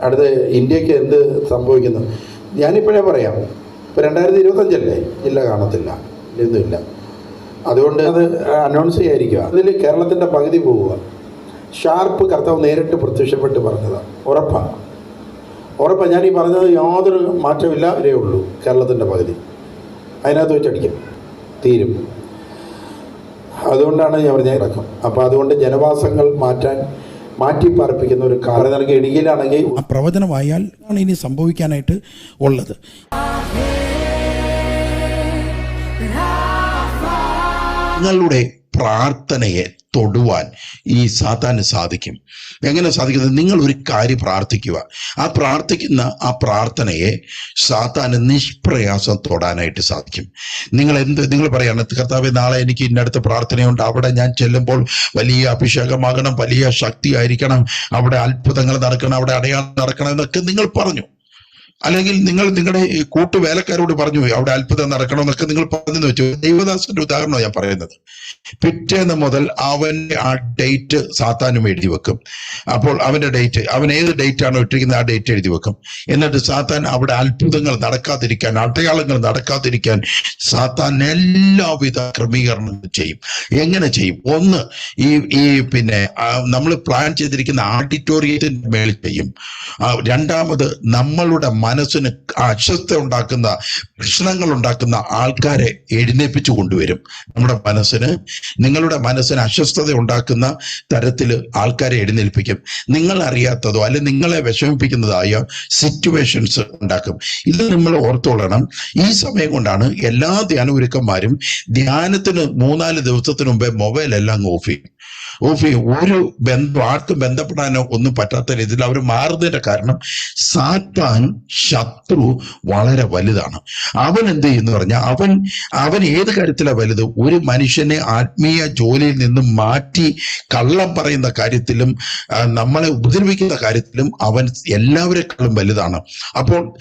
അടുത്ത് ഇന്ത്യയ്ക്ക് എന്ത് സംഭവിക്കുന്നു? ഞാനിപ്പോഴേ പറയാം. ഇപ്പോൾ രണ്ടായിരത്തി ഇരുപത്തഞ്ചല്ലേ ജില്ല കാണത്തില്ല. ഇതൊന്നുമില്ല അതുകൊണ്ട് അത് അനൗൺസ് ചെയ്യാതിരിക്കുക അതിൽ കേരളത്തിന്റെ പകുതി പോവുക. ഷാർപ്പ് കർത്താവ് നേരിട്ട് പ്രത്യക്ഷപ്പെട്ട് പറഞ്ഞതാണ് ഉറപ്പാണ് ഉറപ്പാണ് ഞാൻ ഈ പറഞ്ഞത് യാതൊരു മാറ്റമില്ല ഇതേ ഉള്ളൂ. കേരളത്തിന്റെ പകുതി. അതിനകത്ത് വെച്ചടിക്കും. തീരും. അതുകൊണ്ടാണ് ഞാൻ പറഞ്ഞ ഇറക്കം. അപ്പോൾ അതുകൊണ്ട് ജനവാസങ്ങൾ മാറ്റാൻ മാറ്റി പാർപ്പിക്കുന്ന ഒരു കാര്യം നിനക്ക് ആ പ്രവചനമായാൽ ആണ് ഇനി സംഭവിക്കാനായിട്ട് ഉള്ളത്. നിങ്ങളുടെ പ്രാർത്ഥനയെ തൊടുവാൻ ഈ സാത്താന് സാധിക്കും. എങ്ങനെ സാധിക്കുന്നത്? നിങ്ങൾ ഒരു കാര്യം പ്രാർത്ഥിക്കുക. ആ പ്രാർത്ഥിക്കുന്ന ആ പ്രാർത്ഥനയെ സാത്താന് നിഷ്പ്രയാസം തൊടാനായിട്ട് സാധിക്കും. നിങ്ങൾ എന്ത് നിങ്ങൾ പറയാണ് കർത്താവ് നാളെ എനിക്ക് ഇന്നടുത്ത് പ്രാർത്ഥനയുണ്ട്. അവിടെ ഞാൻ ചെല്ലുമ്പോൾ വലിയ അഭിഷേകമാകണം വലിയ ശക്തി ആയിരിക്കണം അവിടെ അത്ഭുതങ്ങൾ നടക്കണം അവിടെ അടയാളം നടക്കണം എന്നൊക്കെ നിങ്ങൾ പറഞ്ഞു. അല്ലെങ്കിൽ നിങ്ങൾ നിങ്ങളുടെ ഈ കൂട്ടുവേലക്കാരോട് പറഞ്ഞു അവിടെ അത്ഭുതം നടക്കണമെന്നൊക്കെ നിങ്ങൾ പറഞ്ഞു വെച്ചു. ദൈവദാസന്റെ ഉദാഹരണമാണ് ഞാൻ പറയുന്നത്. പിറ്റേന്ന് മുതൽ അവന്റെ ആ ഡേറ്റ് സാത്താനും എഴുതി വെക്കും. അപ്പോൾ അവന്റെ ഡേറ്റ് അവൻ ഏത് ഡേറ്റ് ആണോ ഇട്ടിരിക്കുന്നത് ആ ഡേറ്റ് എഴുതി വെക്കും. എന്നിട്ട് സാത്താൻ അവിടെ അത്ഭുതങ്ങൾ നടക്കാതിരിക്കാൻ അടയാളങ്ങൾ നടക്കാതിരിക്കാൻ സാത്താൻ എല്ലാവിധ ക്രമീകരണങ്ങളും ചെയ്യും. എങ്ങനെ ചെയ്യും? ഒന്ന് ഈ ഈ പിന്നെ നമ്മൾ പ്ലാൻ ചെയ്തിരിക്കുന്ന ആഡിറ്റോറിയത്തിന്റെ മേളിൽ ചെയ്യും. രണ്ടാമത് നമ്മളുടെ മനസ്സിന് അസ്വസ്ഥ ഉണ്ടാക്കുന്ന പ്രശ്നങ്ങൾ ഉണ്ടാക്കുന്ന ആൾക്കാരെ എഴുന്നേപ്പിച്ചു കൊണ്ടുവരും. നമ്മുടെ മനസ്സിന് നിങ്ങളുടെ മനസ്സിന് അസ്വസ്ഥത ഉണ്ടാക്കുന്ന തരത്തിൽ ആൾക്കാരെ എഴുന്നേൽപ്പിക്കും. നിങ്ങൾ അറിയാത്തതോ അല്ലെ നിങ്ങളെ വിഷമിപ്പിക്കുന്നതായ സിറ്റുവേഷൻസ് ഉണ്ടാക്കും. ഇത് നമ്മൾ ഓർത്തോളണം. ഈ സമയം കൊണ്ടാണ് എല്ലാ ധ്യാനഗുരുക്കന്മാരും ധ്യാനത്തിന് മൂന്നാൽ ദിവസത്തിന് മുമ്പേ മൊബൈൽ എല്ലാം ഓഫ് ചെയ്യും. ഓഫ് ഒരു ബന്ധം ആർക്കും ബന്ധപ്പെടാനോ ഒന്നും പറ്റാത്ത രീതിയിൽ അവർ മാറുന്നതിന്റെ കാരണം സാത്താൻ ശത്രു വളരെ വലുതാണ്. അവൻ എന്ത് ചെയ്യുന്നു പറഞ്ഞാൽ അവൻ അവൻ ഏത് കാര്യത്തിലാണ് വലുത്? ഒരു മനുഷ്യനെ ആത്മീയ ജോലിയിൽ നിന്ന് മാറ്റി കള്ളം പറയുന്ന കാര്യത്തിലും നമ്മളെ ഉപദ്രവിക്കുന്ന കാര്യത്തിലും അവൻ എല്ലാവരെക്കാളും വലുതാണ്. അപ്പോൾ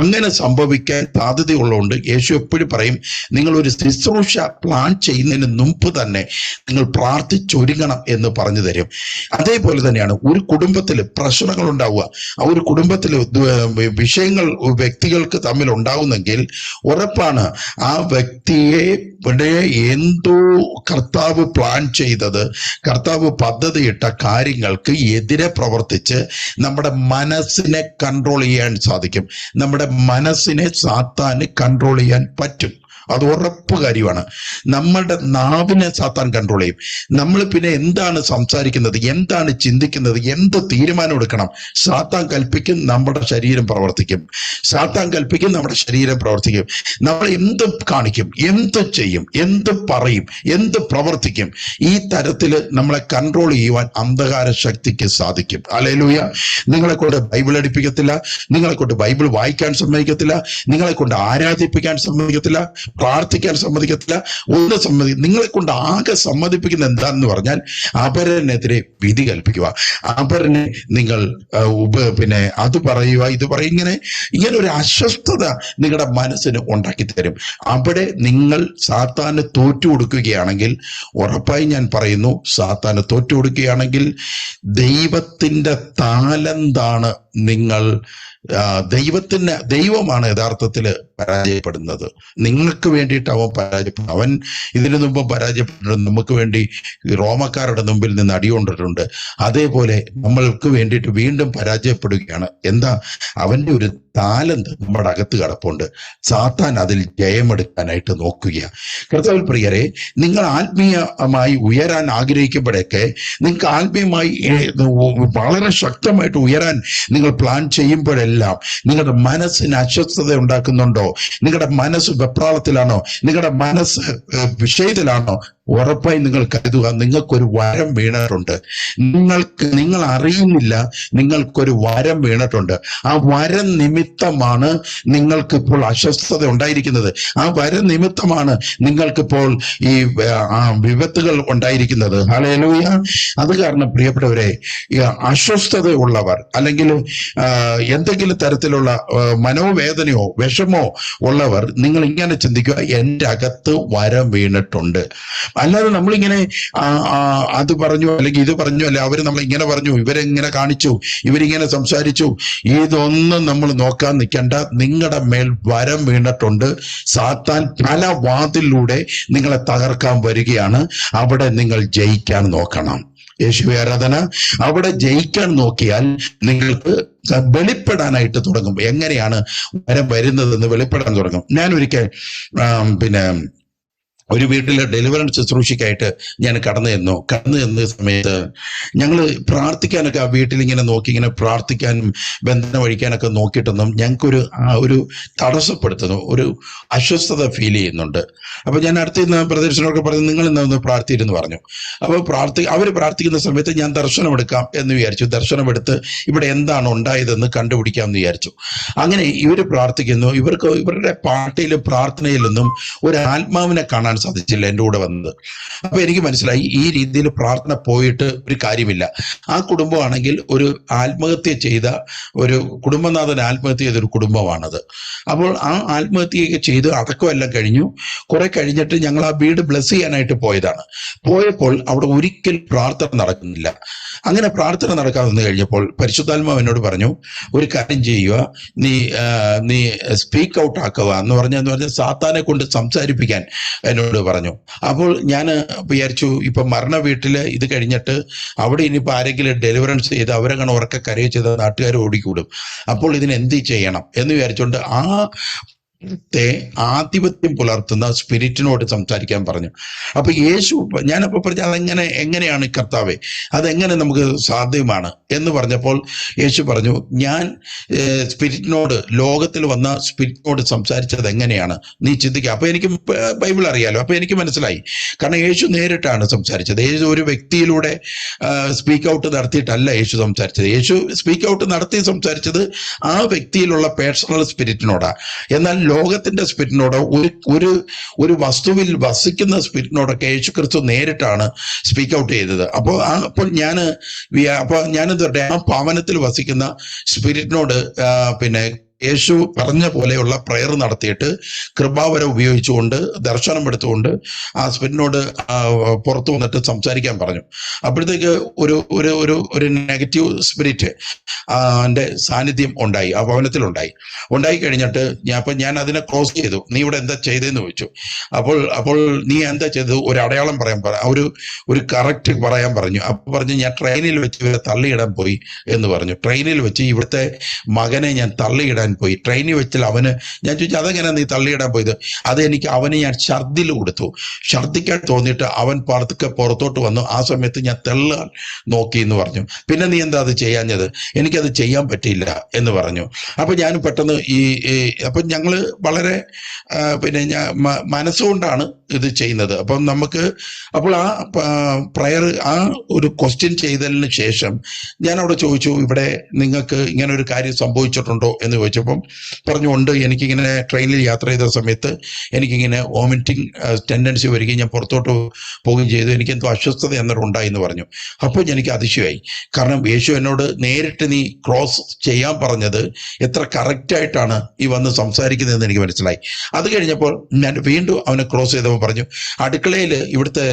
അങ്ങനെ സംഭവിക്കാൻ സാധ്യതയുള്ളതുകൊണ്ട് യേശു എപ്പോഴും പറയും നിങ്ങൾ ഒരു ശുശ്രൂഷ പ്ലാൻ ചെയ്യുന്നതിന് മുമ്പ് തന്നെ നിങ്ങൾ പ്രാർത്ഥിച്ചൊരുങ്ങണം എന്ന് പറഞ്ഞു തരും. അതേപോലെ തന്നെയാണ് ഒരു കുടുംബത്തിൽ പ്രശ്നങ്ങൾ ഉണ്ടാവുക. ആ ഒരു കുടുംബത്തിൽ വിഷയങ്ങൾ വ്യക്തികൾക്ക് തമ്മിൽ ഉണ്ടാവുന്നെങ്കിൽ ഉറപ്പാണ് ആ വ്യക്തിയെ ഇവിടെ എന്തോ കർത്താവ് പ്ലാൻ ചെയ്തത് കർത്താവ് പദ്ധതിയിട്ട കാര്യങ്ങൾക്ക് എതിരെ പ്രവർത്തിച്ച് നമ്മുടെ മനസ്സിനെ കൺട്രോൾ ചെയ്യാൻ സാധിക്കും. നമ്മുടെ മനസ്സിനെ സാത്താന് കൺട്രോൾ ചെയ്യാൻ പറ്റും. അത് ഉറപ്പ് കാര്യമാണ് നമ്മളുടെ നാവിനെ സാത്താൻ കൺട്രോൾ ചെയ്യും. നമ്മൾ പിന്നെ എന്താണ് സംസാരിക്കുന്നത് എന്താണ് ചിന്തിക്കുന്നത് എന്ത് തീരുമാനം എടുക്കണം? സാത്താൻ കൽപ്പിക്കും നമ്മുടെ ശരീരം പ്രവർത്തിക്കും. സാത്താൻ കൽപ്പിക്കും നമ്മുടെ ശരീരം പ്രവർത്തിക്കും. നമ്മൾ എന്ത് കാണിക്കും എന്ത് ചെയ്യും എന്ത് പറയും എന്ത് പ്രവർത്തിക്കും ഈ തരത്തിൽ നമ്മളെ കൺട്രോൾ ചെയ്യുവാൻ അന്ധകാര ശക്തിക്ക് സാധിക്കും. അലയിലൂയ നിങ്ങളെ കൊണ്ട് ബൈബിൾ അടിപ്പിക്കത്തില്ല നിങ്ങളെ കൊണ്ട് ബൈബിൾ വായിക്കാൻ സമ്മതിക്കത്തില്ല നിങ്ങളെ കൊണ്ട് ആരാധിപ്പിക്കാൻ സമ്മതിക്കത്തില്ല പ്രാർത്ഥിക്കാൻ സമ്മതിക്കത്തില്ല ഒന്നും സമ്മതി നിങ്ങളെ കൊണ്ട് ആകെ സമ്മതിപ്പിക്കുന്ന എന്താണെന്ന് പറഞ്ഞാൽ അപരനെതിരെ വിധി കൽപ്പിക്കുക. അപരനെ നിങ്ങൾ ഉപ പിന്നെ അത് പറയുക ഇത് പറയുക ഇങ്ങനെ ഇങ്ങനെ ഒരു അസ്വസ്ഥത നിങ്ങളുടെ മനസ്സിന് ഉണ്ടാക്കി തരും അവിടെ നിങ്ങൾ സാത്താന് തോറ്റു കൊടുക്കുകയാണെങ്കിൽ ഉറപ്പായി ഞാൻ പറയുന്നു സാത്താന് തോറ്റു കൊടുക്കുകയാണെങ്കിൽ ദൈവത്തിന്റെ താലന്താണ് നിങ്ങൾ ദൈവത്തിന് ദൈവമാണ് യഥാർത്ഥത്തിൽ പരാജയപ്പെടുന്നത്. നിങ്ങൾക്ക് വേണ്ടിയിട്ട് അവൻ പരാജയപ്പെടും അവൻ ഇതിനു മുമ്പ് പരാജയപ്പെട്ടിട്ടുണ്ട്. നമുക്ക് വേണ്ടി റോമക്കാരുടെ മുമ്പിൽ നിന്ന് അടികൊണ്ടിട്ടുണ്ട് അതേപോലെ നമ്മൾക്ക് വേണ്ടിയിട്ട് വീണ്ടും പരാജയപ്പെടുകയാണ്. എന്താ? അവന്റെ ഒരു താലന്ത് നമ്മുടെ അകത്ത് കിടപ്പുണ്ട്. സാത്താൻ അതിൽ ജയമെടുക്കാനായിട്ട് നോക്കുക കർത്താവിൽ പ്രിയരെ നിങ്ങൾ ആത്മീയമായി ഉയരാൻ ആഗ്രഹിക്കുമ്പോഴൊക്കെ നിങ്ങൾക്ക് ആത്മീയമായി വളരെ ശക്തമായിട്ട് ഉയരാൻ നിങ്ങൾ പ്ലാൻ ചെയ്യുമ്പോഴെല്ലാം നിങ്ങളുടെ മനസ്സിന് അസ്വസ്ഥത ഉണ്ടാക്കുന്നുണ്ടോ? നിങ്ങളുടെ മനസ്സ് വെപ്രാളത്തിലാണോ? നിങ്ങളുടെ മനസ്സ് വിഷയത്തിലാണോ? ഉറപ്പായി നിങ്ങൾ കരുതുക നിങ്ങൾക്കൊരു വരം വീണിട്ടുണ്ട്. നിങ്ങൾക്ക് നിങ്ങൾ അറിയുന്നില്ല നിങ്ങൾക്കൊരു വരം വീണിട്ടുണ്ട്. ആ വരം നിമിത്തമാണ് നിങ്ങൾക്കിപ്പോൾ അസ്വസ്ഥത ഉണ്ടായിരിക്കുന്നത്. ആ വരം നിമിത്തമാണ് നിങ്ങൾക്കിപ്പോൾ ഈ വിപത്തുകൾ ഉണ്ടായിരിക്കുന്നത്. ഹലേലൂയ അത് കാരണം പ്രിയപ്പെട്ടവരെ ഈ അസ്വസ്ഥതയുള്ളവർ അല്ലെങ്കിൽ എന്തെങ്കിലും തരത്തിലുള്ള മനോവേദനയോ വിഷമോ ഉള്ളവർ നിങ്ങൾ ഇങ്ങനെ ചിന്തിക്കുക എന്റെ അകത്ത് വരം വീണിട്ടുണ്ട്. അല്ലാതെ നമ്മളിങ്ങനെ അത് പറഞ്ഞു അല്ലെങ്കിൽ ഇത് പറഞ്ഞു അല്ലെ അവർ നമ്മൾ ഇങ്ങനെ പറഞ്ഞു ഇവരെങ്ങനെ കാണിച്ചു ഇവരിങ്ങനെ സംസാരിച്ചു ഇതൊന്നും നമ്മൾ നോക്കാൻ നിൽക്കണ്ട. നിങ്ങളുടെ മേൽ വരം വീണിട്ടുണ്ട്. സാത്താൻ പല വാതിലൂടെ നിങ്ങളെ തകർക്കാൻ വരികയാണ്. അവിടെ നിങ്ങൾ ജയിക്കാൻ നോക്കണം. യേശുവെ ആരാധന അവിടെ ജയിക്കാൻ നോക്കിയാൽ നിങ്ങൾക്ക് വെളിപ്പെടാനായിട്ട് തുടങ്ങും. എങ്ങനെയാണ് വരം വരുന്നതെന്ന് വെളിപ്പെടാൻ തുടങ്ങും. ഞാനൊരിക്കൽ പിന്നെ ഒരു വീട്ടിലെ ഡെലിവറൻസ് ശുശ്രൂഷയ്ക്കായിട്ട് ഞാൻ കടന്നു ചെന്നു. കടന്നു ചെന്ന സമയത്ത് ഞങ്ങൾ പ്രാർത്ഥിക്കാനൊക്കെ ആ വീട്ടിൽ ഇങ്ങനെ നോക്കി ഇങ്ങനെ പ്രാർത്ഥിക്കാനും ബന്ധനം വഴിക്കാനൊക്കെ നോക്കിയിട്ടൊന്നും ഞങ്ങൾക്കൊരു ഒരു തടസ്സപ്പെടുത്തുന്നു ഒരു അസ്വസ്ഥത ഫീൽ ചെയ്യുന്നുണ്ട്. അപ്പോൾ ഞാൻ അടുത്ത നിന്ന് പ്രദർശനമൊക്കെ പറഞ്ഞു നിങ്ങൾ ഇന്ന് ഒന്ന് പ്രാർത്ഥിയിരുന്നു പറഞ്ഞു. അപ്പോൾ പ്രാർത്ഥി അവർ പ്രാർത്ഥിക്കുന്ന സമയത്ത് ഞാൻ ദർശനം എടുക്കാം എന്ന് വിചാരിച്ചു. ദർശനം എടുത്ത് ഇവിടെ എന്താണ് ഉണ്ടായതെന്ന് കണ്ടുപിടിക്കാം എന്ന് വിചാരിച്ചു. അങ്ങനെ ഇവർ പ്രാർത്ഥിക്കുന്നു. ഇവർക്ക് ഇവരുടെ പാട്ടിലും പ്രാർത്ഥനയിലൊന്നും ഒരു ആത്മാവിനെ കാണാൻ സാധിച്ചില്ല എന്റെ കൂടെ വന്നത്. അപ്പൊ എനിക്ക് മനസ്സിലായി ഈ രീതിയിൽ പ്രാർത്ഥന പോയിട്ട് ഒരു കാര്യമില്ല. ആ കുടുംബമാണെങ്കിൽ ഒരു ആത്മഹത്യ ചെയ്ത ഒരു കുടുംബനാഥൻ ആത്മഹത്യ ചെയ്തൊരു കുടുംബമാണത്. അപ്പോൾ ആ ആത്മഹത്യയൊക്കെ ചെയ്ത് അടക്കമെല്ലാം കഴിഞ്ഞു. കുറെ കഴിഞ്ഞിട്ട് ഞങ്ങൾ ആ വീട് ബ്ലസ് ചെയ്യാനായിട്ട് പോയതാണ്. പോയപ്പോൾ അവിടെ ഒരിക്കൽ പ്രാർത്ഥന നടക്കുന്നില്ല. അങ്ങനെ പ്രാർത്ഥന നടക്കാതെ വന്നു കഴിഞ്ഞപ്പോൾ പരിശുദ്ധാത്മാവ് എന്നോട് പറഞ്ഞു ഒരു കാര്യം ചെയ്യുക. നീ നീ സ്പീക്ക് ഔട്ട് ആക്കുക. എന്ന് പറഞ്ഞ എന്ന് സാത്താനെ കൊണ്ട് സംസാരിപ്പിക്കാൻ എന്നോട് പറഞ്ഞു. അപ്പോൾ ഞാൻ വിചാരിച്ചു ഇപ്പൊ മരണ വീട്ടിൽ ഇത് കഴിഞ്ഞിട്ട് അവിടെ ഇനിയിപ്പോ ആരെങ്കിലും ഡെലിവറൻസ് ചെയ്ത് അവരങ്ങനെ ഉറക്കെ കരയോ ചെയ്ത നാട്ടുകാർ ഓടിക്കൂടും. അപ്പോൾ ഇതിന് എന്ത് ചെയ്യണം എന്ന് വിചാരിച്ചുകൊണ്ട് ആ ത്തെ ആധിപത്യം പുലർത്തുന്ന സ്പിരിറ്റിനോട് സംസാരിക്കാൻ പറഞ്ഞു. അപ്പൊ യേശു ഞാനപ്പോ പറഞ്ഞു അതെങ്ങനെ എങ്ങനെയാണ് കർത്താവെ? അതെങ്ങനെ നമുക്ക് സാധ്യമാണ്? എന്ന് പറഞ്ഞപ്പോൾ യേശു പറഞ്ഞു ഞാൻ സ്പിരിറ്റിനോട് ലോകത്തിൽ വന്ന സ്പിരിറ്റിനോട് സംസാരിച്ചത് എങ്ങനെയാണ്? നീ ചിന്തിക്കുക അപ്പൊ എനിക്ക് ബൈബിൾ അറിയാലോ. അപ്പൊ എനിക്ക് മനസ്സിലായി. കാരണം യേശു നേരിട്ടാണ് സംസാരിച്ചത്. യേശു ഒരു വ്യക്തിയിലൂടെ സ്പീക്ക് ഔട്ട് നടത്തിയിട്ടല്ല യേശു സംസാരിച്ചത്. യേശു സ്പീക്ക് ഔട്ട് നടത്തി സംസാരിച്ചത് ആ വ്യക്തിയിലുള്ള പേഴ്സണൽ സ്പിരിറ്റിനോടാണ് എന്നാൽ ലോകത്തിന്റെ സ്പിരിറ്റിനോട് ഒരു ഒരു വസ്തുവിൽ വസിക്കുന്ന സ്പിരിറ്റിനോടൊക്കെ യേശു ക്രിസ്തു നേരിട്ടാണ് സ്പീക്ക് ഔട്ട് ചെയ്തത്. അപ്പോൾ അപ്പോൾ ഞാൻ അപ്പോൾ ഞാനെന്ത് പറയട്ടെ ആ ഭവനത്തിൽ വസിക്കുന്ന സ്പിരിറ്റിനോട് പിന്നെ യേശു പറഞ്ഞ പോലെയുള്ള പ്രയർ നടത്തിയിട്ട് കൃപാവരം ഉപയോഗിച്ചുകൊണ്ട് ദർശനം എടുത്തുകൊണ്ട് ആ സ്പിന്നോട് പുറത്തു വന്നിട്ട് സംസാരിക്കാൻ പറഞ്ഞു. അപ്പോഴത്തേക്ക് ഒരു ഒരു ഒരു ഒരു നെഗറ്റീവ് സ്പിരിറ്റ് എന്റെ സാന്നിധ്യം ഉണ്ടായി ആ ഭവനത്തിലുണ്ടായി. ഉണ്ടായി കഴിഞ്ഞിട്ട് ഞാൻ അപ്പൊ ഞാൻ അതിനെ ക്രോസ് ചെയ്തു. നീ ഇവിടെ എന്താ ചെയ്തതെന്ന് ചോദിച്ചു. അപ്പോൾ അപ്പോൾ നീ എന്താ ചെയ്തത്? ഒരു അടയാളം പറയാൻ പറ ഒരു ഒരു കറക്റ്റ് പറയാൻ പറഞ്ഞു. അപ്പോൾ പറഞ്ഞു ഞാൻ ട്രെയിനിൽ വെച്ച് ഇവരെ തള്ളിയിടാൻ പോയി എന്ന് പറഞ്ഞു. ട്രെയിനിൽ വെച്ച് ഇവിടുത്തെ മകനെ ഞാൻ തള്ളിയിടാൻ പോയി. ട്രെയിനിൽ വെച്ചാൽ അവന് ഞാൻ ചോദിച്ചു അതെങ്ങനെ നീ തള്ളിയിടാൻ പോയത്? അത് എനിക്ക് അവനെ ഞാൻ ഛർദിൽ കൊടുത്തു. ഛർദിക്കാൻ തോന്നിയിട്ട് അവൻ പുറത്തൊക്കെ പുറത്തോട്ട് വന്നു. ആ സമയത്ത് ഞാൻ തെള്ളാൻ നോക്കി എന്ന് പറഞ്ഞു. പിന്നെ നീ എന്താ അത് ചെയ്യാഞ്ഞത്? എനിക്കത് ചെയ്യാൻ പറ്റിയില്ല എന്ന് പറഞ്ഞു. അപ്പൊ ഞാൻ പെട്ടെന്ന് ഈ അപ്പം ഞങ്ങൾ വളരെ പിന്നെ ഞാൻ മനസ്സുകൊണ്ടാണ് ഇത് ചെയ്യുന്നത്. അപ്പം നമുക്ക് അപ്പോൾ ആ പ്രയർ ആ ഒരു ക്വസ്റ്റ്യൻ ചെയ്തതിന് ശേഷം ഞാൻ അവിടെ ചോദിച്ചു ഇവിടെ നിങ്ങൾക്ക് ഇങ്ങനെ ഒരു കാര്യം സംഭവിച്ചിട്ടുണ്ടോ? എന്ന് ചോദിച്ചപ്പം പറഞ്ഞു ഉണ്ട് എനിക്കിങ്ങനെ ട്രെയിനിൽ യാത്ര ചെയ്ത സമയത്ത് എനിക്കിങ്ങനെ വോമിറ്റിംഗ് ടെൻഡൻസി വരികയും ഞാൻ പുറത്തോട്ട് പോവുകയും ചെയ്തു. എനിക്ക് എന്തോ അസ്വസ്ഥത എന്നൊരു ഉണ്ടായി എന്ന് പറഞ്ഞു. അപ്പോൾ എനിക്ക് അതിശയമായി. കാരണം യേശു എന്നോട് നേരിട്ട് നീ ക്രോസ് ചെയ്യാൻ പറഞ്ഞത് എത്ര കറക്റ്റായിട്ടാണ് ഈ വന്ന് സംസാരിക്കുന്നതെന്ന് എനിക്ക് മനസ്സിലായി. അത് കഴിഞ്ഞപ്പോൾ ഞാൻ വീണ്ടും അവനെ ക്രോസ് ചെയ്തപ്പോൾ പറഞ്ഞു അടുക്കളയിൽ ഇവിടുത്തെ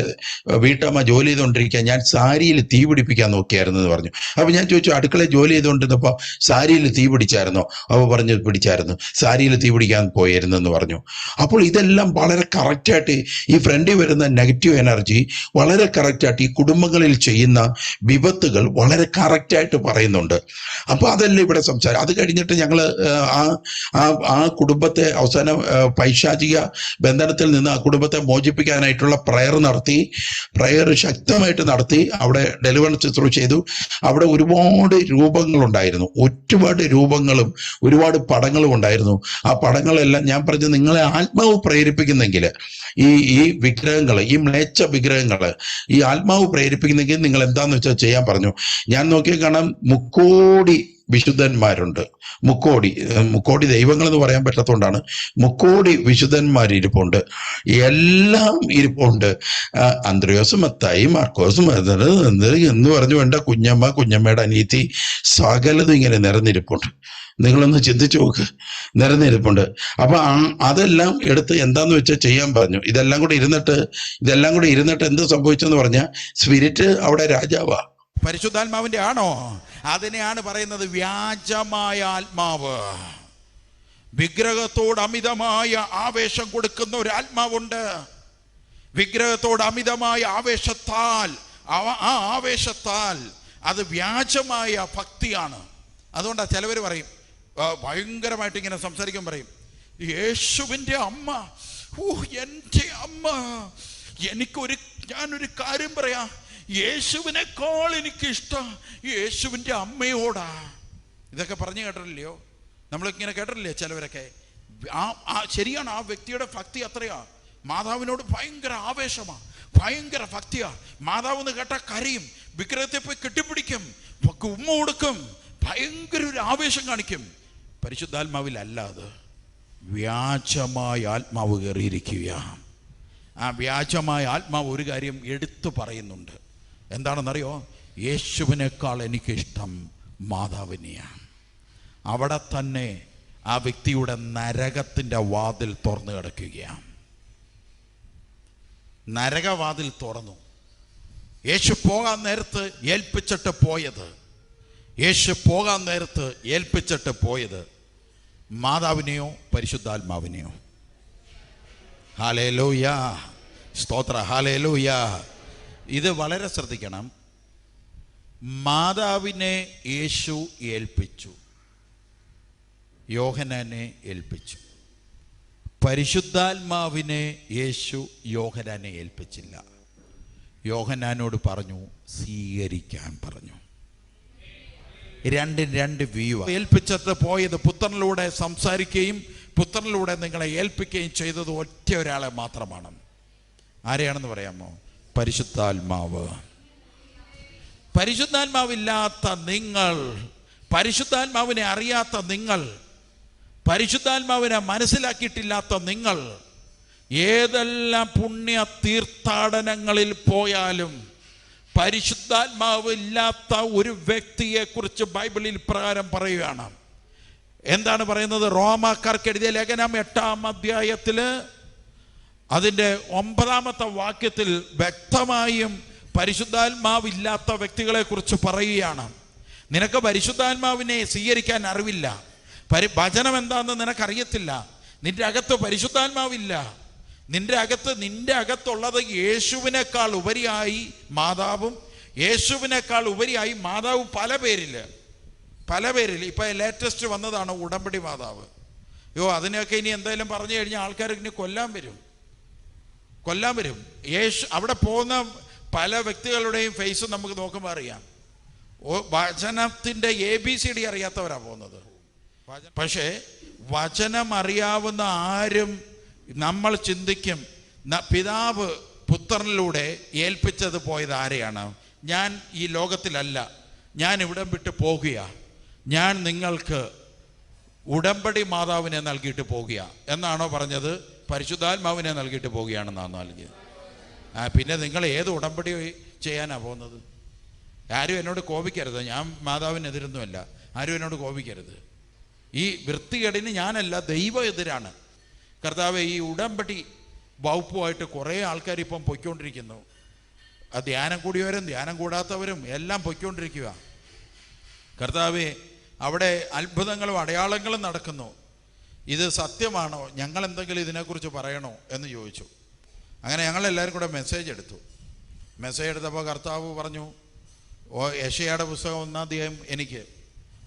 വീട്ടമ്മ ജോലി ചെയ്തുകൊണ്ടിരിക്കുക. ഞാൻ സാരിയിൽ തീ പിടിപ്പിക്കാൻ നോക്കിയായിരുന്നു എന്ന് പറഞ്ഞു. അപ്പോൾ ഞാൻ ചോദിച്ചു അടുക്കളയിൽ ജോലി ചെയ്തുകൊണ്ടിരുന്നപ്പോൾ സാരിയിൽ തീ പിടിച്ചായിരുന്നോ? അവ പറഞ്ഞു പിടിച്ചായിരുന്നു. സാരിയിൽ തീ പിടിക്കാൻ പോയിരുന്നെന്ന് പറഞ്ഞു. അപ്പോൾ ഇതെല്ലാം വളരെ കറക്റ്റായിട്ട് ഈ ഫ്രണ്ടിൽ വരുന്ന നെഗറ്റീവ് എനർജി വളരെ കറക്റ്റായിട്ട് ഈ കുടുംബങ്ങളിൽ ചെയ്യുന്ന വിപത്തുകൾ വളരെ കറക്റ്റായിട്ട് പറയുന്നുണ്ട്. അപ്പോൾ അതല്ല ഇവിടെ സംസാരം. അത് കഴിഞ്ഞിട്ട് ഞങ്ങൾ ആ ആ കുടുംബത്തെ അവസാനം പൈശാചിക ബന്ധനത്തിൽ നിന്ന് ആ കുടുംബത്തെ മോചിപ്പിക്കാനായിട്ടുള്ള പ്രയർ നടത്തി പ്രയർ ശക്തമായിട്ട് നടത്തി അവിടെ ഡെലിവറി ചെയ്തു. അവിടെ ഒരുപാട് രൂപങ്ങളുണ്ടായിരുന്നു. ഒരുപാട് രൂപങ്ങളും ഒരുപാട് പടങ്ങളും ഉണ്ടായിരുന്നു. ആ പടങ്ങളെല്ലാം ഞാൻ പറഞ്ഞു നിങ്ങളെ ആത്മാവ് പ്രേരിപ്പിക്കുന്നെങ്കിൽ ഈ ഈ വിഗ്രഹങ്ങൾ ഈ മ്ലേച്ഛ വിഗ്രഹങ്ങൾ ഈ ആത്മാവ് പ്രേരിപ്പിക്കുന്നെങ്കിൽ നിങ്ങൾ എന്താന്ന് വെച്ചാൽ ചെയ്യാൻ പറഞ്ഞു. ഞാൻ നോക്കിയാൽ കാണാം മുക്കോടി വിശുദ്ധന്മാരുണ്ട്. മുക്കോടി മുക്കോടി ദൈവങ്ങൾ എന്ന് പറയാൻ പറ്റാത്തതുകൊണ്ടാണ് മുക്കോടി വിശുദ്ധന്മാർ ഇരിപ്പുണ്ട്. എല്ലാം ഇരിപ്പുണ്ട്. അന്ത്രയോസും മത്തായി മാർക്കോസും എന്ന് പറഞ്ഞു വേണ്ട കുഞ്ഞമ്മ കുഞ്ഞമ്മയുടെ അനീതി സകലതും ഇങ്ങനെ നിറഞ്ഞിരിപ്പുണ്ട്. നിങ്ങളൊന്ന് ചിന്തിച്ചു നോക്ക്. നിരന്നിരിപ്പുണ്ട്. അപ്പൊ അതെല്ലാം എടുത്ത് എന്താന്ന് വെച്ചാൽ ചെയ്യാൻ പറഞ്ഞു. ഇതെല്ലാം കൂടി ഇരുന്നിട്ട് ഇതെല്ലാം കൂടി ഇരുന്നിട്ട് എന്ത് സംഭവിച്ചെന്ന് പറഞ്ഞാൽ സ്പിരിറ്റ് അവിടെ രാജാവാ. പരിശുദ്ധാത്മാവിന്റെ ആണോ? അതിനെയാണ് പറയുന്നത് വ്യാജമായ ആത്മാവ്. വിഗ്രഹത്തോട് അമിതമായ ആവേശം കൊടുക്കുന്ന ഒരു ആത്മാവുണ്ട്. വിഗ്രഹത്തോട് അമിതമായ ആവേശത്താൽ ആ ആവേശത്താൽ അത് വ്യാജമായ ഭക്തിയാണ്. അതുകൊണ്ടാണ് ചിലവർ പറയും ഭയങ്കരമായിട്ട് ഇങ്ങനെ സംസാരിക്കാൻ പറയും. യേശുവിന്റെ അമ്മ ഊഹ് എന്റെ അമ്മ എനിക്കൊരു ഞാനൊരു കാര്യം പറയാം. യേശുവിനേക്കാൾ എനിക്ക് ഇഷ്ടം യേശുവിന്റെ അമ്മയോടാ. ഇതൊക്കെ പറഞ്ഞു കേട്ടിട്ടില്ലയോ? നമ്മളിങ്ങനെ കേട്ടിട്ടില്ലേ ചിലവരൊക്കെ? ആ ആ ശരിയാണ് ആ വ്യക്തിയുടെ ഭക്തി അത്രയാ. മാതാവിനോട് ഭയങ്കര ആവേശമാ. ഭയങ്കര ഭക്തിയാ. മാതാവ് എന്ന് കേട്ടാൽ കരയും. വിഗ്രഹത്തെ പോയി കെട്ടിപ്പിടിക്കും. ഉമ്മ കൊടുക്കും. ഭയങ്കര ഒരു ആവേശം കാണിക്കും. പരിശുദ്ധാത്മാവിലല്ല അത് വ്യാജമായ ആത്മാവ് കയറിയിരിക്കുക ആ വ്യാജമായ ആത്മാവ് ഒരു കാര്യം എടുത്തു പറയുന്നുണ്ട്. എന്താണെന്നറിയോ? യേശുവിനേക്കാൾ എനിക്കിഷ്ടം മാതാവിനെയാണ്. അവിടെ തന്നെ ആ വ്യക്തിയുടെ നരകത്തിന്റെ വാതിൽ തുറന്നു കിടക്കുകയാണ്. നരകവാതിൽ തുറന്നു. യേശു പോകാൻ നേരത്ത് ഏൽപ്പിച്ചിട്ട് പോയത്. യേശു പോകാൻ നേരത്ത് ഏൽപ്പിച്ചിട്ട് പോയത് മാതാവിനെയോ പരിശുദ്ധാത്മാവിനെയോ? ഹാലേലൂയ സ്തോത്ര. ഹാലേലൂയ ഇത് വളരെ ശ്രദ്ധിക്കണം. മാതാവിനെ യേശു ഏൽപ്പിച്ചു. യോഹനാനെ ഏൽപ്പിച്ചു. പരിശുദ്ധാത്മാവിനെ യേശു യോഹനാനെ ഏൽപ്പിച്ചില്ല. യോഹനാനോട് പറഞ്ഞു സ്വീകരിക്കാൻ പറഞ്ഞു. രണ്ടും രണ്ട് വ്യൂ ഏൽപ്പിച്ചിട്ട് പോയത് പുത്രനിലൂടെ സംസാരിക്കുകയും പുത്രനിലൂടെ നിങ്ങളെ ഏൽപ്പിക്കുകയും ചെയ്തത് ഒറ്റ ഒരാളെ മാത്രമാണ്. ആരെയാണെന്ന് പറയാമോ? പരിശുദ്ധാത്മാവ്. പരിശുദ്ധാത്മാവില്ലാത്ത നിങ്ങൾ പരിശുദ്ധാത്മാവിനെ അറിയാത്ത നിങ്ങൾ പരിശുദ്ധാത്മാവിനെ മനസ്സിലാക്കിയിട്ടില്ലാത്ത നിങ്ങൾ ഏതെല്ലാം പുണ്യ തീർത്ഥാടനങ്ങളിൽ പോയാലും പരിശുദ്ധാത്മാവ് ഇല്ലാത്ത ഒരു വ്യക്തിയെക്കുറിച്ച് ബൈബിളിൽ പ്രകാരം പറയുകയാണ്. എന്താണ് പറയുന്നത്? റോമാക്കാർക്ക് എഴുതിയ ലേഖനം എട്ടാം അധ്യായത്തിൽ അതിന്റെ ഒമ്പതാമത്തെ വാക്യത്തിൽ വ്യക്തമായും പരിശുദ്ധാത്മാവില്ലാത്ത വ്യക്തികളെ കുറിച്ച് പറയുകയാണ്. നിനക്ക് പരിശുദ്ധാത്മാവിനെ സ്വീകരിക്കാൻ അറിവില്ല. പരി ഭജനം എന്താണെന്ന് നിനക്കറിയത്തില്ല. നിന്റെ അകത്ത് പരിശുദ്ധാത്മാവില്ല. നിന്റെ അകത്ത് നിന്റെ അകത്തുള്ളത് യേശുവിനേക്കാൾ ഉപരിയായി മാതാവും യേശുവിനേക്കാൾ ഉപരിയായി മാതാവ് പല പേരിൽ പല പേരിൽ ഇപ്പം ലേറ്റസ്റ്റ് വന്നതാണ് ഉടമ്പടി മാതാവ്. യോ അതിനൊക്കെ ഇനി എന്തായാലും പറഞ്ഞു കഴിഞ്ഞാൽ ആൾക്കാർ ഇനി കൊല്ലാൻ വരും. കൊല്ലാൻ വരും. യേശു അവിടെ പോകുന്ന പല വ്യക്തികളുടെയും ഫേസ് നമുക്ക് നോക്കുമ്പോൾ അറിയാം. വചനത്തിന്റെ എ ബി സി ഡി അറിയാത്തവരാ പോകുന്നത്. പക്ഷേ വചനം അറിയാവുന്ന ആരും നമ്മൾ ചിന്തിക്കും പിതാവ് പുത്രനിലൂടെ ഏൽപ്പിച്ചത് പോയത് ആരെയാണ്? ഞാൻ ഈ ലോകത്തിലല്ല. ഞാൻ ഇവിടം വിട്ട് പോകുക. ഞാൻ നിങ്ങൾക്ക് ഉടമ്പടി മാതാവിനെ നൽകിയിട്ട് പോകുക. എന്നാണോ പറഞ്ഞത്? പരിശുദ്ധാത്മാവിനെ നൽകിയിട്ട് പോകുകയാണെന്നാണ് നൽകിയത്. ആ പിന്നെ നിങ്ങൾ ഏത് ഉടമ്പടി ചെയ്യാനാണ് പോകുന്നത്? ആരും എന്നോട് കോപിക്കരുത്. ഞാൻ മാതാവിനെതിരൊന്നുമല്ല. ആരും എന്നോട് കോപിക്കരുത്. ഈ വൃത്തികേടിന് ഞാനല്ല ദൈവം എതിരാണ്. കർത്താവ് ഈ ഉടമ്പടി വകുപ്പുമായിട്ട് കുറേ ആൾക്കാർ ഇപ്പം പൊയ്ക്കൊണ്ടിരിക്കുന്നു. ആ ധ്യാനം കൂടിയവരും ധ്യാനം കൂടാത്തവരും എല്ലാം പൊയ്ക്കൊണ്ടിരിക്കുക കർത്താവെ അവിടെ അത്ഭുതങ്ങളും അടയാളങ്ങളും നടക്കുന്നു. ഇത് സത്യമാണോ? ഞങ്ങൾ എന്തെങ്കിലും ഇതിനെക്കുറിച്ച് പറയണോ എന്ന് ചോദിച്ചു. അങ്ങനെ ഞങ്ങൾ എല്ലാവരും കൂടെ മെസ്സേജ് എടുത്തു. മെസ്സേജ് എടുത്തപ്പോൾ കർത്താവ് പറഞ്ഞു ഓ യശയുടെ പുസ്തകം ഒന്നാം അധ്യായം എനിക്ക്.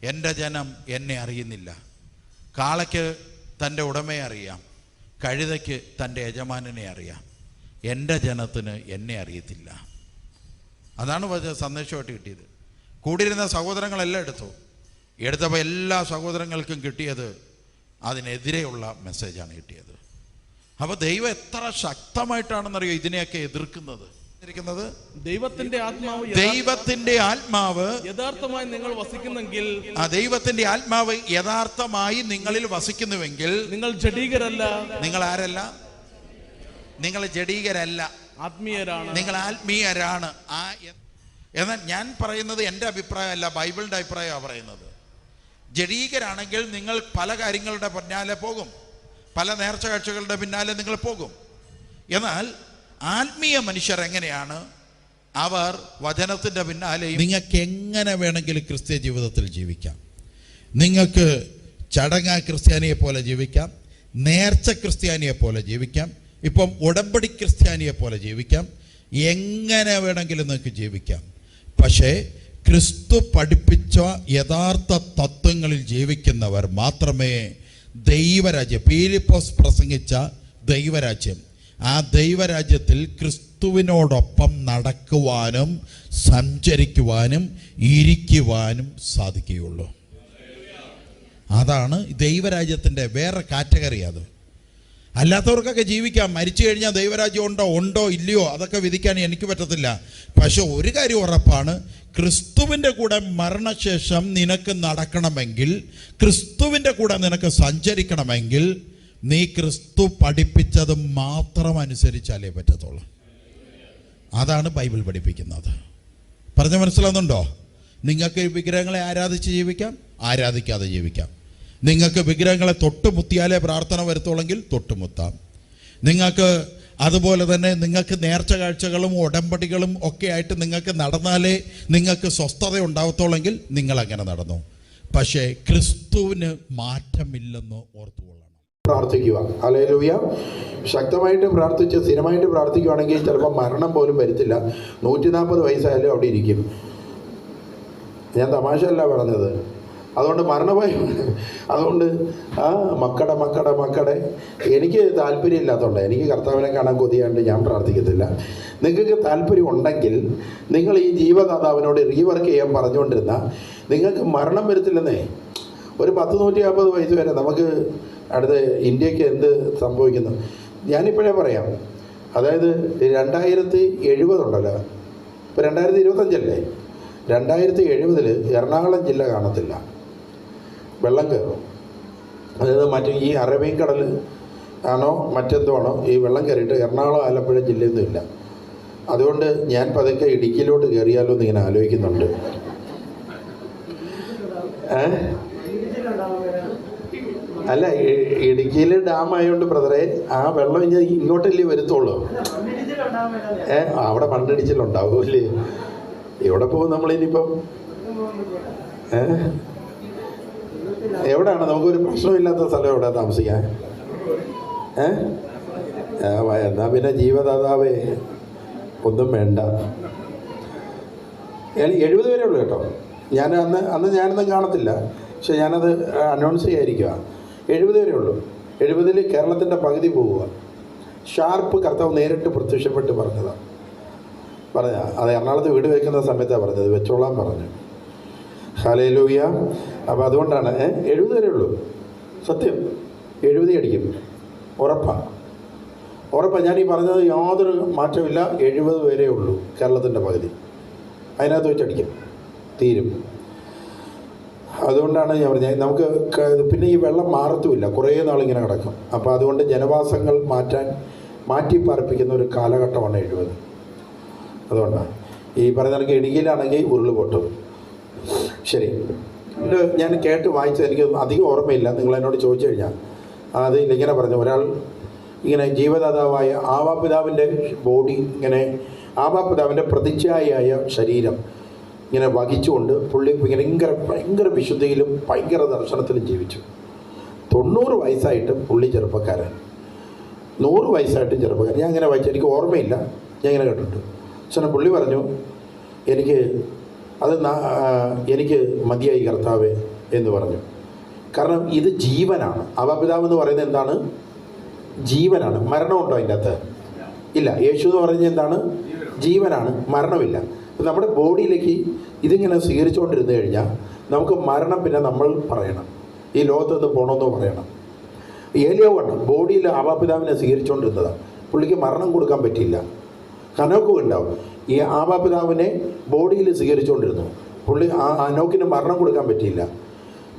എന്റെ ജനം എന്നെ അറിയുന്നില്ല. കാളയ്ക്ക് തന്റെ ഉടമയെ അറിയാം. കഴുതയ്ക്ക് തന്റെ യജമാനനെ അറിയാം. എന്റെ ജനത്തിന് എന്നെ അറിയത്തില്ല. അതാണ് സന്ദേശമായിട്ട് കിട്ടിയത്. കൂടിയിരുന്ന സഹോദരങ്ങളെല്ലാം എടുത്തു. എടുത്തപ്പോൾ എല്ലാ സഹോദരങ്ങൾക്കും കിട്ടിയത് അതിനെതിരെയുള്ള മെസ്സേജാണ് കിട്ടിയത്. അപ്പോൾ ദൈവം എത്ര ശക്തമായിട്ടാണെന്നറിയോ ഇതിനെയൊക്കെ എതിർക്കുന്നത്? ഇരിക്കുന്നത് ദൈവത്തിന്റെ ആത്മാവ് ദൈവത്തിന്റെ ആത്മാവ് യഥാർത്ഥമായി നിങ്ങൾ വസിക്കുന്നെങ്കിൽ ആ ദൈവത്തിന്റെ ആത്മാവ് യഥാർത്ഥമായി നിങ്ങളിൽ വസിക്കുന്നുവെങ്കിൽ നിങ്ങൾ ജഡീകരല്ല. നിങ്ങൾ ആരല്ല? നിങ്ങൾ ജഡീകരല്ല. ആത്മീയരാണ്. നിങ്ങൾ ആത്മീയരാണ്. ആ എന്നാൽ ഞാൻ പറയുന്നത് എന്റെ അഭിപ്രായമല്ല ബൈബിളിന്റെ അഭിപ്രായമാണ് പറയുന്നത്. ജഡീകരാണെങ്കിൽ നിങ്ങൾ പല കാര്യങ്ങളുടെ പിന്നാലെ പോകും. പല നേർച്ച കാഴ്ചകളുടെ പിന്നാലെ നിങ്ങൾ പോകും. എന്നാൽ ആത്മീയ മനുഷ്യർ എങ്ങനെയാണ്? അവർ വചനത്തിന്റെ പിന്നാലെ നിങ്ങൾക്ക് എങ്ങനെ വേണമെങ്കിലും ക്രിസ്ത്യ ജീവിതത്തിൽ ജീവിക്കാം. നിങ്ങൾക്ക് ചടങ്ങാ ക്രിസ്ത്യാനിയെ പോലെ ജീവിക്കാം. നേർച്ച ക്രിസ്ത്യാനിയെ പോലെ ജീവിക്കാം. ഇപ്പം ഉടമ്പടി ക്രിസ്ത്യാനിയെ പോലെ ജീവിക്കാം. എങ്ങനെ വേണമെങ്കിലും നിങ്ങൾക്ക് ജീവിക്കാം. പക്ഷേ ക്രിസ്തു പഠിപ്പിച്ച യഥാർത്ഥ തത്വങ്ങളിൽ ജീവിക്കുന്നവർ മാത്രമേ ദൈവരാജ്യം പീലിപ്പോസ് പ്രസംഗിച്ച ദൈവരാജ്യം ആ ദൈവരാജ്യത്തിൽ ക്രിസ്തുവിനോടൊപ്പം നടക്കുവാനും സഞ്ചരിക്കുവാനും ഇരിക്കുവാനും സാധിക്കുകയുള്ളൂ. അതാണ് ദൈവരാജ്യത്തിന്റെ വേറെ കാറ്റഗറി അത്. അല്ലാത്തവർക്കൊക്കെ ജീവിക്കാം. മരിച്ചു കഴിഞ്ഞാൽ ദൈവരാജ്യം ഉണ്ടോ ഉണ്ടോ ഇല്ലയോ അതൊക്കെ വിധിക്കാൻ എനിക്ക് പറ്റത്തില്ല. പക്ഷെ ഒരു കാര്യം ഉറപ്പാണ് ക്രിസ്തുവിന്റെ കൂടെ മരണശേഷം നിനക്ക് നടക്കണമെങ്കിൽ ക്രിസ്തുവിന്റെ കൂടെ നിനക്ക് സഞ്ചരിക്കണമെങ്കിൽ നീ ക്രിസ്തു പഠിപ്പിച്ചത് മാത്രം അനുസരിച്ചാലേ പറ്റത്തുള്ളൂ. അതാണ് ബൈബിൾ പഠിപ്പിക്കുന്നത്. പറഞ്ഞ മനസ്സിലാവുന്നുണ്ടോ? നിങ്ങൾക്ക് വിഗ്രഹങ്ങളെ ആരാധിച്ച് ജീവിക്കാം? ആരാധിക്കാതെ ജീവിക്കാം. നിങ്ങൾക്ക് വിഗ്രഹങ്ങളെ തൊട്ടുമുത്തിയാലേ പ്രാർത്ഥന വരുത്തുള്ളെങ്കിൽ തൊട്ടുമുത്താം. നിങ്ങൾക്ക് അതുപോലെ തന്നെ നിങ്ങൾക്ക് നേർച്ച കാഴ്ചകളും ഉടമ്പടികളും ഒക്കെ ആയിട്ട് നിങ്ങൾക്ക് നടന്നാലേ നിങ്ങൾക്ക് സ്വസ്ഥത ഉണ്ടാവത്തുള്ളെങ്കിൽ നിങ്ങൾ അങ്ങനെ നടന്നു. പക്ഷേ ക്രിസ്തുവിന് മാറ്റമില്ലെന്ന് ഓർത്തുകൊള്ളണം. പ്രാർത്ഥിക്കുക. അലയിലൂയ ശക്തമായിട്ട് പ്രാർത്ഥിച്ച് സ്ഥിരമായിട്ട് പ്രാർത്ഥിക്കുകയാണെങ്കിൽ ചിലപ്പോൾ മരണം പോലും വരുത്തില്ല. നൂറ്റി നാൽപ്പത് വയസ്സായാലും അവിടെ ഇരിക്കും. ഞാൻ തമാശയല്ല പറഞ്ഞത്. അതുകൊണ്ട് മരണഭയം. അതുകൊണ്ട് ആ മക്കടെ മക്കടെ മക്കടെ. എനിക്ക് താല്പര്യമില്ലാത്തതുകൊണ്ട് എനിക്ക് കർത്താവിനെ കാണാൻ കൊതിയാണ്ട് ഞാൻ പ്രാർത്ഥിക്കത്തില്ല. നിങ്ങൾക്ക് താല്പര്യം ഉണ്ടെങ്കിൽ നിങ്ങൾ ഈ ജീവദാതാവിനോട് റീവർക്ക് ചെയ്യാൻ പറഞ്ഞുകൊണ്ടിരുന്ന നിങ്ങൾക്ക് മരണം വരത്തില്ലെന്നേ ഒരു പത്ത് നൂറ്റി അമ്പത് വയസ്സ് വരെ നമുക്ക് അടുത്ത് ഇന്ത്യയ്ക്ക് എന്ത് സംഭവിക്കുന്നു? ഞാനിപ്പോഴേ പറയാം. അതായത് രണ്ടായിരത്തി എഴുപതുണ്ടല്ലോ ഇപ്പോൾ രണ്ടായിരത്തി ഇരുപത്തഞ്ചല്ലേ? രണ്ടായിരത്തി എഴുപതിൽ എറണാകുളം ജില്ല കാണത്തില്ല. വെള്ളം കയറും. അതായത് മറ്റു ഈ അറബിക്കടൽ കടൽ ആണോ മറ്റെന്തോ ആണോ ഈ വെള്ളം കയറിയിട്ട് എറണാകുളം ആലപ്പുഴ ജില്ലയൊന്നും ഇല്ല. അതുകൊണ്ട് ഞാൻ പതുക്കെ ഇടുക്കിയിലോട്ട് കയറിയാലോ എന്ന് ഇങ്ങനെ ആലോചിക്കുന്നുണ്ട്. ഏ? അല്ല ഇടുക്കിയിൽ ഡാം ആയതുകൊണ്ട് ബ്രദറെ ആ വെള്ളം ഇനി ഇങ്ങോട്ടല്ലേ വരുത്തുള്ളൂ. ഏ അവിടെ മണ്ണിടിച്ചിലുണ്ടാവൂല്ലേ എവിടെ പോകും നമ്മളിനിപ്പം ഏ? എവിടെയാണ് നമുക്കൊരു പ്രശ്നമില്ലാത്ത സ്ഥലം എവിടെ താമസിക്കാൻ? ഏ? എന്നാ പിന്നെ ജീവദാതാവേ ഒന്നും വേണ്ട. എഴുപത് വരെ ഉള്ളൂ കേട്ടോ. ഞാൻ അന്ന് അന്ന് ഞാനൊന്നും കാണത്തില്ല. പക്ഷെ ഞാനത് അനൗൺസ് ചെയ്യാതിരിക്കുക എഴുപത് വരെ ഉള്ളൂ. എഴുപതിൽ കേരളത്തിന്റെ പകുതി പോവുക. ഷാർപ്പ് കർത്താവ് നേരിട്ട് പ്രത്യക്ഷപ്പെട്ട് പറഞ്ഞതാണ് പറഞ്ഞ അത് എറണാകുളത്ത് വീട് വയ്ക്കുന്ന സമയത്താണ് പറഞ്ഞത്. വെച്ചോളാൻ പറഞ്ഞു. ഹലേലൂയ അപ്പോൾ അതുകൊണ്ടാണ് എഴുപത് വരെ ഉള്ളൂ. സത്യം. എഴുപത് അടിക്കും. ഉറപ്പാണ് ഉറപ്പാണ് ഞാൻ ഈ പറഞ്ഞത് യാതൊരു മാറ്റമില്ല എഴുപത് വരെ ഉള്ളൂ കേരളത്തിന്റെ പകുതി. അതിനകത്ത് വെച്ചടിക്കും. തീരും. അതുകൊണ്ടാണ് ഞാൻ പറഞ്ഞത്. നമുക്ക് പിന്നെ ഈ വെള്ളം മാറത്തുമില്ല. കുറേ നാളിങ്ങനെ കിടക്കും. അപ്പോൾ അതുകൊണ്ട് ജനവാസങ്ങൾ മാറ്റാൻ മാറ്റി പാർപ്പിക്കുന്ന ഒരു കാലഘട്ടമാണ് എഴുപത്. അതുകൊണ്ടാണ് ഈ പറഞ്ഞ കണക്ക് ഇടുക്കിയിലാണെങ്കിൽ ഉരുൾ പൊട്ടും. ശരി. ഞാൻ കേട്ട് വായിച്ചത് എനിക്ക് അധികം ഓർമ്മയില്ല. നിങ്ങൾ എന്നോട് ചോദിച്ചു കഴിഞ്ഞാൽ. അത് ഇങ്ങനെ പറഞ്ഞു. ഒരാൾ ഇങ്ങനെ ജീവദാതാവായ ആവാപിതാവിന്റെ ബോഡി ഇങ്ങനെ ആവാപിതാവിന്റെ പ്രതിച്ഛായയായ ശരീരം ഇങ്ങനെ വഹിച്ചുകൊണ്ട് പുള്ളി ഭയങ്കര ഭയങ്കര വിശുദ്ധിയിലും ഭയങ്കര ദർശനത്തിലും ജീവിച്ചു. തൊണ്ണൂറ് വയസ്സായിട്ട് പുള്ളി ചെറുപ്പക്കാരൻ. നൂറ് വയസ്സായിട്ടും ചെറുപ്പക്കാരൻ. ഞാൻ അങ്ങനെ വായിച്ചു എനിക്ക് ഓർമ്മയില്ല. ഞാൻ ഇങ്ങനെ കേട്ടിട്ടുണ്ട്. പക്ഷേ പുള്ളി പറഞ്ഞു എനിക്ക് അത് എനിക്ക് മതിയായി കർത്താവേ എന്ന് പറഞ്ഞു. കാരണം ഇത് ജീവനാണ്. അവപിതാവ് എന്ന് പറയുന്നത് എന്താണ്? ജീവനാണ്. മരണമുണ്ടോ അതിന്റെ അകത്ത്? ഇല്ല. യേശു എന്ന് പറയുന്നത് എന്താണ്? ജീവനാണ്. മരണമില്ല. നമ്മുടെ ബോഡിയിലേക്ക് ഇതിങ്ങനെ സ്വീകരിച്ചുകൊണ്ടിരുന്നു കഴിഞ്ഞാൽ നമുക്ക് മരണം പിന്നെ നമ്മൾ പറയണം. ഈ ലോകത്ത് നിന്ന് പോകണമെന്ന് പറയണം. ഏലിയോ കണ്ടു ബോഡിയിൽ ആവാപിതാവിനെ സ്വീകരിച്ചുകൊണ്ടിരുന്നതാണ് പുള്ളിക്ക് മരണം കൊടുക്കാൻ പറ്റിയില്ല. കനോക്കും ഉണ്ടാവും. ഈ ആവാപിതാവിനെ ബോഡിയിൽ സ്വീകരിച്ചുകൊണ്ടിരുന്നു. പുള്ളി ആ അനോക്കിന് മരണം കൊടുക്കാൻ പറ്റിയില്ല.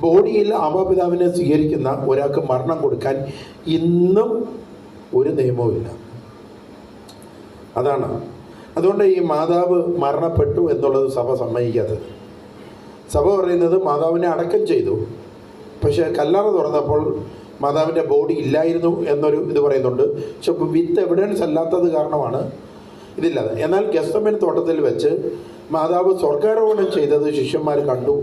ബോഡിയിൽ ആവാപിതാവിനെ സ്വീകരിക്കുന്ന ഒരാൾക്ക് മരണം കൊടുക്കാൻ ഇന്നും ഒരു നിയമവുമില്ല. അതാണ് അതുകൊണ്ട് ഈ മാതാവ് മരണപ്പെട്ടു എന്നുള്ളത് സഭ സമ്മതിക്കാത്തത് സഭ പറയുന്നത് മാതാവിനെ അടക്കം ചെയ്തു. പക്ഷേ കല്ലറ തുറന്നപ്പോൾ മാതാവിന്റെ ബോഡി ഇല്ലായിരുന്നു എന്നൊരു ഇത് പറയുന്നുണ്ട്. പക്ഷെ വിത്ത് എവിഡൻസ് അല്ലാത്തത് കാരണമാണ് ഇതില്ലാതെ എന്നാൽ ഗസ്തമൻ തോട്ടത്തിൽ വെച്ച് മാതാവ് സ്വർഗാരോഹണം ചെയ്തത് ശിഷ്യന്മാർ കണ്ടു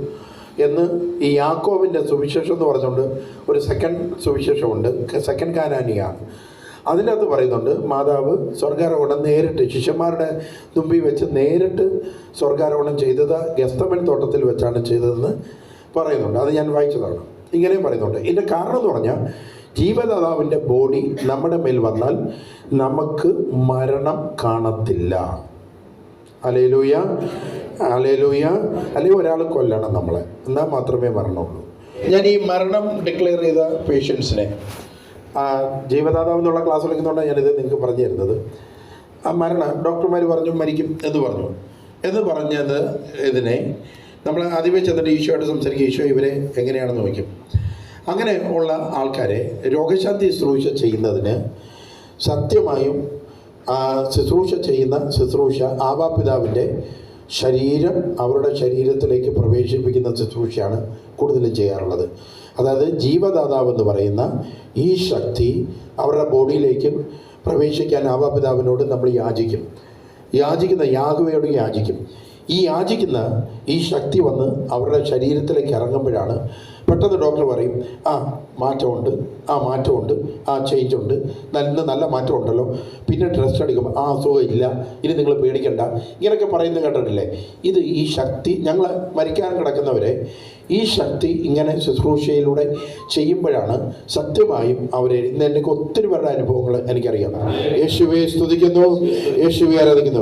എന്ന് ഈ യാക്കോവിന്റെ സുവിശേഷം എന്ന് പറഞ്ഞുകൊണ്ട് ഒരു സെക്കൻഡ് സുവിശേഷമുണ്ട്. സെക്കൻഡ് കാനാനിയാണ് അതിനകത്ത് പറയുന്നുണ്ട് മാതാവ് സ്വർഗാരോഹണം നേരിട്ട് ശിഷ്യന്മാരുടെ തുമ്പി വെച്ച് നേരിട്ട് സ്വർഗാരോഹണം ചെയ്തത് ഗസ്തമൻ തോട്ടത്തിൽ വെച്ചാണ് ചെയ്തതെന്ന് പറയുന്നുണ്ട്. അത് ഞാൻ വായിച്ചതാണ്. ഇങ്ങനെയും പറയുന്നുണ്ട്. ഇതിന്റെ കാരണം എന്ന് പറഞ്ഞാൽ ജീവദാതാവിന്റെ ബോഡി നമ്മുടെ മേൽ വന്നാൽ നമുക്ക് മരണം കാണത്തില്ല. അലേലൂയ അലേലൂയ അല്ലെങ്കിൽ ഒരാൾ കൊല്ലണം നമ്മളെ. എന്നാൽ മാത്രമേ മരണമുള്ളൂ. ഞാൻ ഈ മരണം ഡിക്ലെയർ ചെയ്ത പേഷ്യൻസിനെ ജീവദാതാവ് എന്നുള്ള ക്ലാസ് തുടങ്ങുന്നതുകൊണ്ടാണ് ഞാനിത് നിങ്ങൾക്ക് പറഞ്ഞു തരുന്നത്. ആ മരണം ഡോക്ടർമാർ പറഞ്ഞു മരിക്കും എന്ന് പറഞ്ഞു. എന്ന് പറഞ്ഞത് ഇതിനെ നമ്മൾ ആദ്യമേ ചെന്നിട്ട് ഈശോയായിട്ട് സംസാരിക്കുക ഈശോ ഇവരെ എങ്ങനെയാണെന്ന് നോക്കും. അങ്ങനെ ഉള്ള ആൾക്കാരെ രോഗശാന്തി ശുശ്രൂഷ ചെയ്യുന്നതിന് സത്യമായും ശുശ്രൂഷ ചെയ്യുന്ന ശുശ്രൂഷ ആവാപിതാവിന്റെ ശരീരം അവരുടെ ശരീരത്തിലേക്ക് പ്രവേശിപ്പിക്കുന്ന ശുശ്രൂഷയാണ് കൂടുതലും ചെയ്യാറുള്ളത്. അതായത് ജീവദാതാവ് എന്ന് പറയുന്ന ഈ ശക്തി അവരുടെ ബോഡിയിലേക്ക് പ്രവേശിക്കാൻ ആവാപിതാവിനോട് നമ്മൾ യാചിക്കും. യാചിക്കുന്ന യാഗവയോട് യാചിക്കും. ഈ യാചിക്കുന്ന ഈ ശക്തി വന്ന് അവരുടെ ശരീരത്തിലേക്ക് ഇറങ്ങുമ്പോഴാണ് പെട്ടെന്ന് ഡോക്ടർ പറയും ആ മാറ്റമുണ്ട് ആ മാറ്റമുണ്ട് ആ ചേഞ്ച് ഉണ്ട്. നല്ല നല്ല മാറ്റമുണ്ടല്ലോ. പിന്നെ ടെസ്റ്റ് അടിക്കുമ്പോൾ ആ അസുഖം ഇല്ല ഇനി നിങ്ങൾ പേടിക്കണ്ട. ഇങ്ങനെയൊക്കെ പറയുന്നത് കേട്ടിട്ടില്ലേ? ഇത് ഈ ശക്തി ഞങ്ങൾ മരിക്കാൻ കിടക്കുന്നവരെ ഈ ശക്തി ഇങ്ങനെ ശുശ്രൂഷയിലൂടെ ചെയ്യുമ്പോഴാണ് സത്യമായും അവരെ ഇന്ന് എനിക്ക് ഒത്തിരി പേരുടെ അനുഭവങ്ങൾ എനിക്കറിയാം. യേശുവെ സ്തുതിക്കുന്നു യേശുവെ ആരാധിക്കുന്നു.